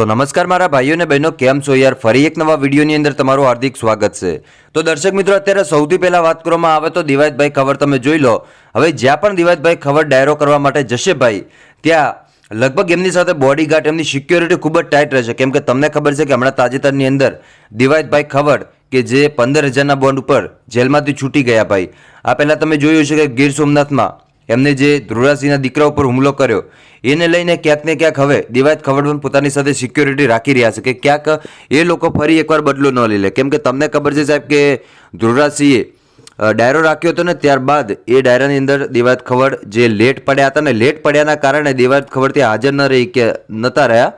તો નમસ્કાર મારા ભાઈઓ અને બહેનો, કેમ છો યાર? ફરી એક નવા વિડીયોની અંદર તમારું હાર્દિક સ્વાગત છે. તો દર્શક મિત્રો, અત્યારે સૌથી પહેલાં વાત કરવામાં આવે તો દિવાયતભાઈ ખબર તમે જોઈ લો. હવે જ્યાં પણ દિવાયતભાઈ ખબર ડાયરો કરવા માટે જશે ભાઈ, ત્યાં લગભગ એમની સાથે બોડીગાર્ડ એમની સિક્યોરિટી ખૂબ જ ટાઈટ રહેશે. કેમ કે તમને ખબર છે કે હમણાં તાજેતરની અંદર દિવાયતભાઈ ખબર કે જે પંદર હજારના બોન્ડ ઉપર જેલમાંથી છૂટી ગયા ભાઈ. આ પહેલાં તમે જોયું છે કે ગીર સોમનાથમાં એમને જે ધ્રુવરાજસિંહના દીકરા ઉપર હુમલો કર્યો, એને લઈને ક્યાંક ને ક્યાંક હવે દિવાયત ખબર પણ પોતાની સાથે સિક્યોરિટી રાખી રહ્યા છે કે ક્યાંક એ લોકો ફરી એકવાર બદલો ન લઈ લે. કેમ કે તમને ખબર છે સાહેબ કે ધ્રુવરાજસિંહે ડાયરો રાખ્યો હતો ને ત્યારબાદ એ ડાયરાની અંદર દિવાયત ખબર જે લેટ પડ્યા હતા ને લેટ પડ્યાના કારણે દિવાયત ખવડ ત્યાં હાજર ન રહી કે નતા રહ્યા.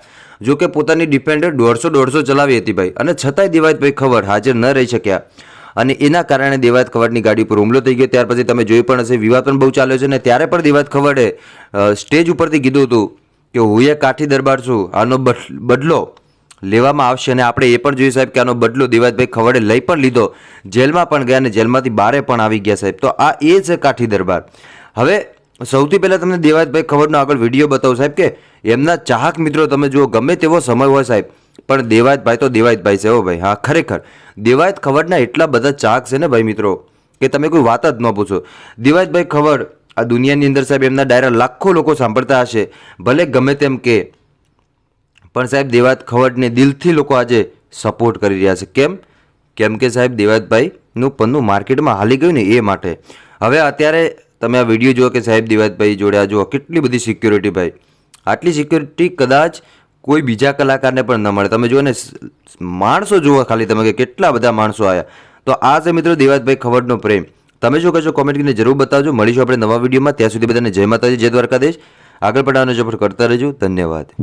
જો કે પોતાની ડિફેન્ડર દોઢસો દોઢસો ચલાવી હતી ભાઈ. અને છતાંય દિવાયતભાઈ ખબર હાજર ન રહી શક્યા. અને એના કારણે દેવાયત ખવડની ગાડી પર હુમલો થઈ ગયો. ત્યાર પછી તમે જોયું પણ હશે, વિવાદ પણ બહુ ચાલ્યો છે ને ત્યારે પણ દેવાત ખવડે સ્ટેજ ઉપરથી કીધું હતું કે હું એ કાઠી દરબાર છું, આનો બદ- બદલો લેવામાં આવશે અને આપણે એ પણ જોયું સાહેબ કે આનો બદલો દેવાયતભાઈ ખવડે લઈ પણ લીધો. જેલમાં પણ ગયા અને જેલમાંથી બારે પણ આવી ગયા સાહેબ. તો આ એ છે કાઠી દરબાર. હવે સૌથી પહેલાં તમને દેવાયતભાઈ ખવડનો આગળ વીડિયો બતાવું સાહેબ કે, એમના ચાહક મિત્રો તમે જુઓ, ગમે તેવો સમય હોય સાહેબ પણ દેવાયતભાઈ તો દેવાયતભાઈ છે હો ભાઈ. હા, ખરેખર. દેવાયત ખવડના એટલા બધા ચાક છે ને ભાઈ મિત્રો, કે તમે કોઈ વાત જ ન પૂછો. દેવાયતભાઈ ખવડ આ દુનિયાની અંદર સાહેબ એમના ડાયરા લાખો લોકો સાંભળતા હશે, ભલે ગમે તેમ કે. પણ સાહેબ દેવાત ખવડને દિલથી લોકો આજે સપોર્ટ કરી રહ્યા છે. કેમ? કેમ કે સાહેબ દેવાતભાઈનું પન્નું માર્કેટમાં હાલી ગયું ને એ માટે. હવે અત્યારે તમે આ વીડિયો જુઓ કે સાહેબ દેવાતભાઈ જોડે આ જુઓ, કેટલી બધી સિક્યોરિટી ભાઈ. આટલી સિક્યોરિટી કદાચ કોઈ બીજા કલાકારને પણ ન મળે. તમે જુઓ ને માણસો જુઓ ખાલી તમે કે કેટલા બધા માણસો આવ્યા તો આ છે મિત્રો દેવાતભાઈ ખવડનો પ્રેમ. તમે શું કહેશો કોમેન્ટ કરીને જરૂર બતાવજો. મળીશું આપણે નવા વિડીયોમાં. ત્યાં સુધી બધાને જય માતાજી, જય દ્વારકાધીશ. આગળ પડવાનો જફર કરતા રહેજો. ધન્યવાદ.